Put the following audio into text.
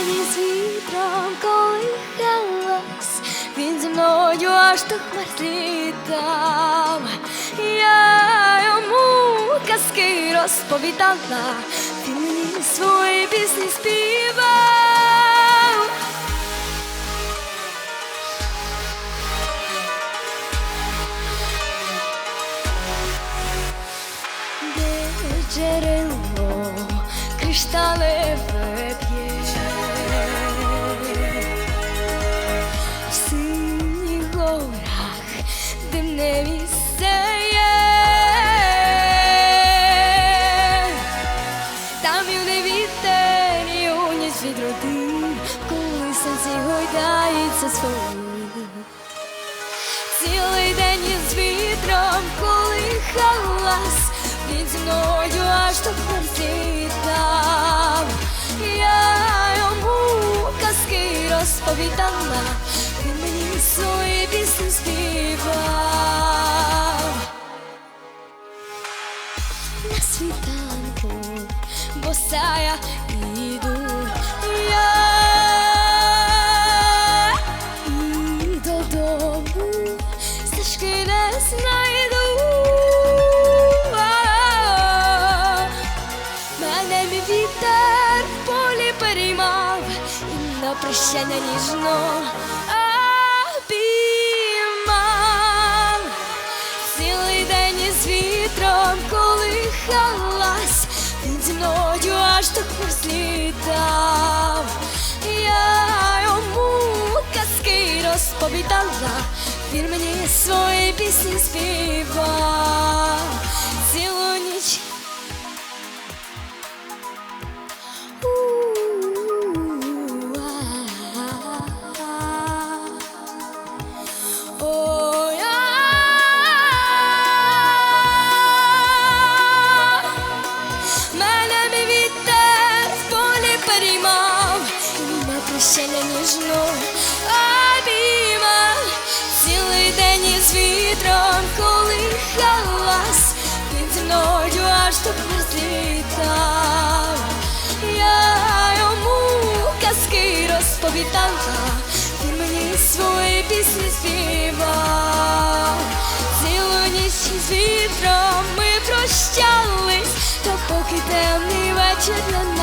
день із вітром колихалась, він зі мною аж до хмар злітав. Я йому казки розповідала, він мені свої пісні співав. Де джерело кришталеве горах димне місце є. Там юний вітер, юність від роди, коли сонце гойдається свої. Цілий день із вітром колихалась, він зі мною аж до хмар розповідала, він мені свої пісні співав. На світанку босая на прощання ніжно обіймав. Цілий день із вітром колихалась, він зі мною аж хмар злітав. Я йому казки розповідала, він мені свої пісні співав. Цілу ніч вітром колихалась, зі мною аж до злітав. Я йому казки розповідала, він мені свої пісні співав. Цілу ніч із вітром ми прощались, то поки темний вечір для нас